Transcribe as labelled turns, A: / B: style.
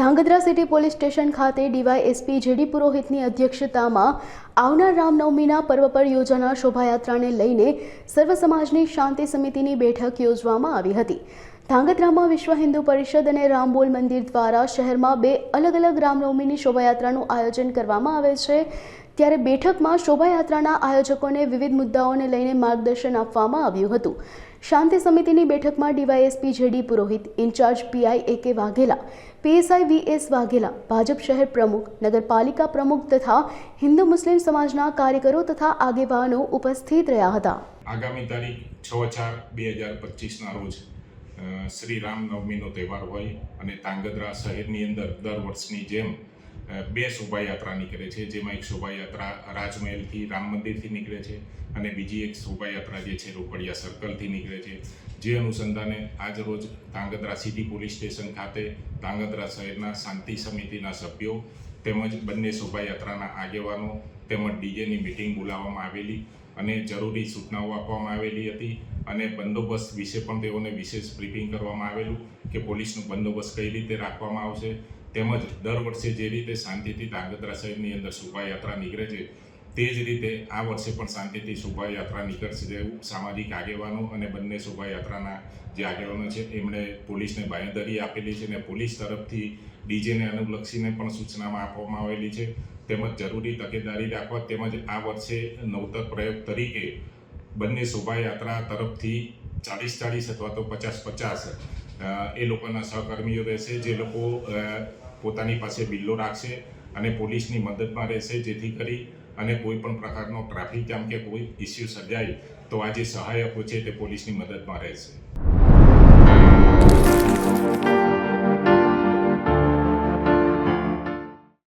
A: Dhrangadhra city police station ખાતે DYSP JD પુરોહિતની અધ્યક્ષતામાં આવનાર રામનવમીના પર્વ પર યોજાનાર શોભાયાત્રાને લઈને સર્વ સમાજની શાંતિ સમિતિની બેઠક યોજવામાં આવી હતી. ધાંગધ્રામાં વિશ્વ હિન્દુ પરિષદ અને રામબોલ મંદિર દ્વારા શહેરમાં બે અલગ અલગ રામનવમીની શોભાયાત્રાનું આયોજન કરવામાં આવે છે. ત્યારે બેઠકમાં શોભાયાત્રાના આયોજકોને વિવિધ મુદ્દાઓને લઈને માર્ગદર્શન આપવામાં આવ્યું હતું. શાંતિ સમિતિની બેઠકમાં DYSP JD Purohit, incharge PI A K Vaghela PSI V S Vaghela, Bhajap શહેર પ્રમુખ, નગરપાલિકા પ્રમુખ તથા હિન્દુ મુસ્લિમ સમાજના કાર્યકરો તથા આગેવાનો ઉપસ્થિત રહ્યા હતા.
B: આગામી તારીખ છ ચાર બે હજાર પચીસના રોજ શ્રી રામનવમીનો તહેવાર હોય અને તાંગદ્રા શહેરની અંદર દર વર્ષની જેમ બે શોભાયાત્રા નીકળે છે, જેમાં એક શોભાયાત્રા રાજમહેલથી, રામ મંદિરથી નીકળે છે અને બીજી એક શોભાયાત્રા જે છે, રોકડિયા સર્કલથી નીકળે છે. જે અનુસંધાને આજરોજ ધાંગધ્રા સિટી પોલીસ સ્ટેશન ખાતે ધાંગધ્રા શહેરના શાંતિ સમિતિના સભ્યો તેમજ બંને શોભાયાત્રાના આગેવાનો તેમજ ડીજેની મિટિંગ બોલાવવામાં આવેલી અને જરૂરી સૂચનાઓ આપવામાં આવેલી હતી અને બંદોબસ્ત વિશે પણ તેઓને વિશેષ બ્રીફિંગ કરવામાં આવેલું કે પોલીસનો બંદોબસ્ત કઈ રીતે રાખવામાં આવશે. તેમજ દર વર્ષે જે રીતે શાંતિથી ધાંગધ્રા શહેરની અંદર શોભાયાત્રા નીકળે છે તે જ રીતે આ વર્ષે પણ શાંતિથી શોભાયાત્રા નીકળશે તેવું સામાજિક આગેવાનો અને બંને શોભાયાત્રાના જે આગેવાનો છે, એમણે પોલીસને બાંયધરી આપેલી છે અને પોલીસ તરફથી ડીજેને અનુલક્ષીને પણ સૂચનામાં આપવામાં આવેલી છે. તેમજ જરૂરી તકેદારી રાખવા તેમજ આ વર્ષે નવતર પ્રયોગ તરીકે બંને શોભાયાત્રા તરફથી ચાલીસ ચાલીસ અથવા તો પચાસ પચાસ એ લોકોના સહકર્મીઓ રહેશે, જે લોકો પોતાની પાસે બિલ્લો રાખશે અને પોલીસની મદદમાં રહેશે, જેથી કરી અને કોઈ પણ પ્રકારનો ટ્રાફિક જામ કે કોઈ ઇસ્યુ સર્જાય તો આ જે સહાયકો છે તે પોલીસની મદદમાં રહેશે.